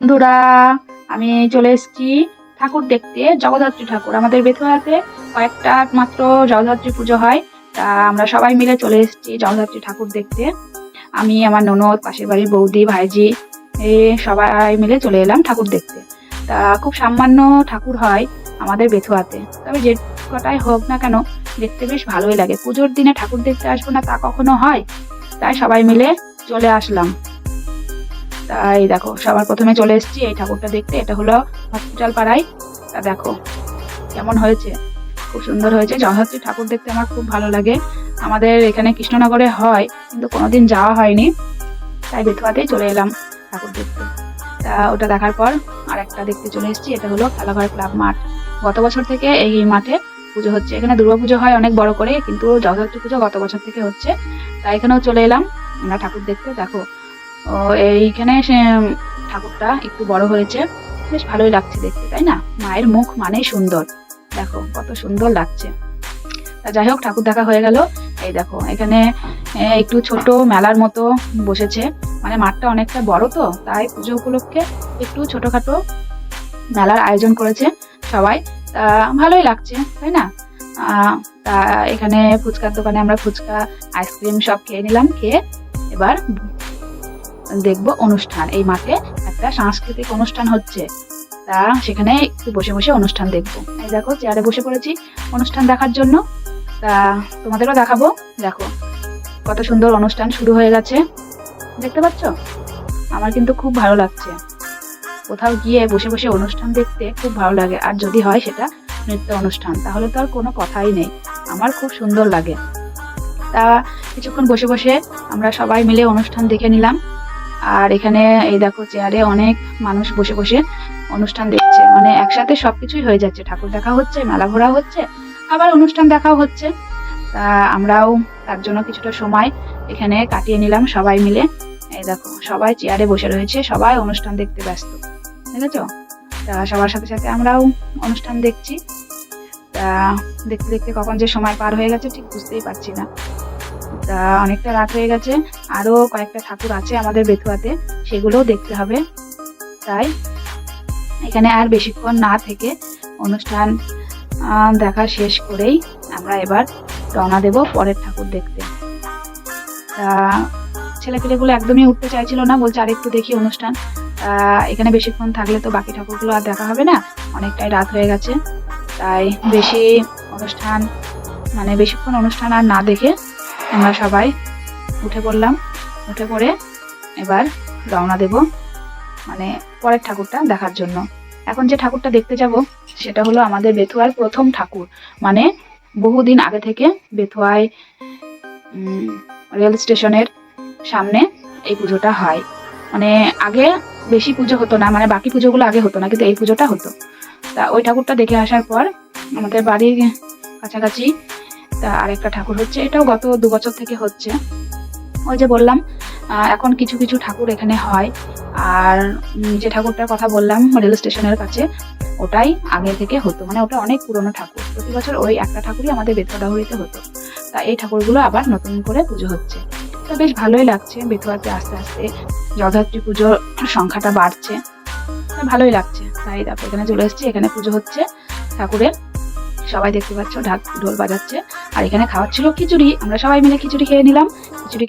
বন্ধুরা, আমি চলে এসেছি ঠাকুর দেখতে, জগদ্ধাত্রী ঠাকুর। আমাদের বেথুয়াতে কয়েকটা মাত্র জগদ্ধাত্রী পুজো হয়। তা আমরা সবাই মিলে চলে এসেছি জগদ্ধাত্রী ঠাকুর দেখতে। আমি, আমার ননদ, পাশের বাড়ির বৌদি, ভাইজি সবাই মিলে চলে এলাম ঠাকুর দেখতে। তা খুব সামান্য ঠাকুর হয় আমাদের বেথুয়াতে তবে যে কটাই হোক না কেন, দেখতে বেশ ভালোই লাগে। পুজোর দিনে ঠাকুর দেখতে আসব না তা কখনো হয়? তাই সবাই মিলে চলে আসলাম। তাই দেখো, সবার প্রথমে চলে এসেছি এই ঠাকুরটা দেখতে, এটা হলো হসপিটাল পাড়ায়। তা দেখো, কেমন হয়েছে? খুব সুন্দর হয়েছে। জগদ্ধাত্রী ঠাকুর দেখতে আমার খুব ভালো লাগে। আমাদের এখানে কৃষ্ণনগরে হয়, কিন্তু কোনোদিন যাওয়া হয়নি। তাই বেথুয়াতেই চলে এলাম ঠাকুর দেখতে। তা ওটা দেখার পর আর একটা দেখতে চলে এসেছি, এটা হলো খেলাঘর ক্লাব মাঠ। গত বছর থেকে এই মাঠে পুজো হচ্ছে। এখানে দুর্গাপুজো হয় অনেক বড় করে, কিন্তু জগদ্ধাত্রী পুজো গত বছর থেকে হচ্ছে। তাই এখানেও চলে এলাম, আমরা ঠাকুর দেখতে। দেখো এইখানে সে ঠাকুরটা একটু বড় হয়েছে। বেশ ভালোই লাগছে দেখতে, তাই না? মায়ের মুখ মানেই সুন্দর। দেখো, কত সুন্দর লাগছে। তা যাই হোক, ঠাকুর দেখা হয়ে গেল। এই দেখো, এখানে একটু ছোট মেলার মতো বসেছে। মানে মাঠটা অনেকটা বড় তো, তাই পুজো উপলক্ষে একটু ছোটখাটো মেলার আয়োজন করেছে সবাই। তা ভালোই লাগছে, তাই না? তা এখানে ফুচকার দোকানে আমরা ফুচকা, আইসক্রিম সব খেয়ে নিলাম, খেয়ে এবার দেখব অনুষ্ঠান। এই মাঠে একটা সাংস্কৃতিক অনুষ্ঠান হচ্ছে। তা সেখানে একটু বসে বসে অনুষ্ঠান দেখব। এই দেখো, চেয়ারে বসে পড়েছি অনুষ্ঠান দেখার জন্য। তা তোমাদেরও দেখাবো। দেখো, কত সুন্দর অনুষ্ঠান শুরু হয়ে গেছে। দেখতে পাচ্ছ? আমার কিন্তু খুব ভালো লাগছে। কোথাও গিয়ে বসে বসে অনুষ্ঠান দেখতে খুব ভালো লাগে। আর যদি হয় সেটা নৃত্য অনুষ্ঠান, তাহলে তো আর কোনো কথাই নেই। আমার খুব সুন্দর লাগে। তা কিছুক্ষণ বসে বসে আমরা সবাই মিলে অনুষ্ঠান দেখে নিলাম। আর এখানে এই দেখো চেয়ারে অনেক মানুষ বসে বসে অনুষ্ঠান দেখছে। মানে একসাথে সবকিছুই হয়ে যাচ্ছে। ঠাকুর দেখা হচ্ছে, মেলা ঘোরা হচ্ছে, আবার অনুষ্ঠান দেখাও হচ্ছে। তা আমরাও তার জন্য কিছুটা সময় এখানে কাটিয়ে নিলাম সবাই মিলে। এই দেখো, সবাই চেয়ারে বসে রয়েছে, সবাই অনুষ্ঠান দেখতে ব্যস্ত। দেখেছ? তা সবার সাথে সাথে আমরাও অনুষ্ঠান দেখছি। তা দেখতে দেখতে কখন যে সময় পার হয়ে গেছে, ঠিক বুঝতেই পারছি না। তা অনেকটা রাত হয়ে গেছে। আরও কয়েকটা ঠাকুর আছে আমাদের বেথুয়াতে সেগুলোও দেখতে হবে। তাই এখানে আর বেশিক্ষণ না থেকে অনুষ্ঠান দেখা শেষ করেই আমরা এবার রওনা দেব পরের ঠাকুর দেখতে। তা ছেলেপিলেগুলো একদমই উঠতে চাইছিল না, বলছে আরেকটু দেখি অনুষ্ঠান। এখানে বেশিক্ষণ থাকলে তো বাকি ঠাকুরগুলো আর দেখা হবে না, অনেকটাই রাত হয়ে গেছে। তাই বেশি অনুষ্ঠান মানে বেশিক্ষণ অনুষ্ঠান আর না দেখে আমরা সবাই উঠে পড়লাম। উঠে পড়ে এবার রওনা দেব মানে পরের ঠাকুরটা দেখার জন্য। এখন যে ঠাকুরটা দেখতে যাব, সেটা হলো আমাদের বেথুয়ার প্রথম ঠাকুর। মানে বহুদিন আগে থেকে বেথুয়ায় রেল স্টেশনের সামনে এই পুজোটা হয়। মানে আগে বেশি পুজো হতো না মানে বাকি পুজোগুলো আগে হতো না, কিন্তু এই পুজোটা হতো। তা ওই ঠাকুরটা দেখে আসার পর আমাদের বাড়ির কাছাকাছি তা আরেকটা ঠাকুর হচ্ছে। এটাও গত দু বছর থেকে হচ্ছে। ওই যে বললাম এখন কিছু কিছু ঠাকুর এখানে হয়। আর যে ঠাকুরটার কথা বললাম, রেল স্টেশনের কাছে, ওটাই আগে থেকে হতো। মানে ওটা অনেক পুরনো ঠাকুর। প্রতি বছর ওই একটা ঠাকুরই আমাদের বেথুয়াডাহুড়িতে হতো। তা এই ঠাকুরগুলো আবার নতুন করে পুজো হচ্ছে। তা বেশ ভালোই লাগছে বেথুয়াতে আস্তে আস্তে। জগদ্ধাত্রী পুজোর সংখ্যাটা বাড়ছে। ভালোই লাগছে। তাই তারপর এখানে চলে এসেছি। এখানে পুজো হচ্ছে ঠাকুরের সবাই দেখতে পাচ্ছ, ঢাক ঢোল বাজাচ্ছে। আর এখানে খাওয়ার ছিল খিচুড়ি। আমরা সবাই মিলে খিচুড়ি খেয়ে নিলাম। খিচুড়ি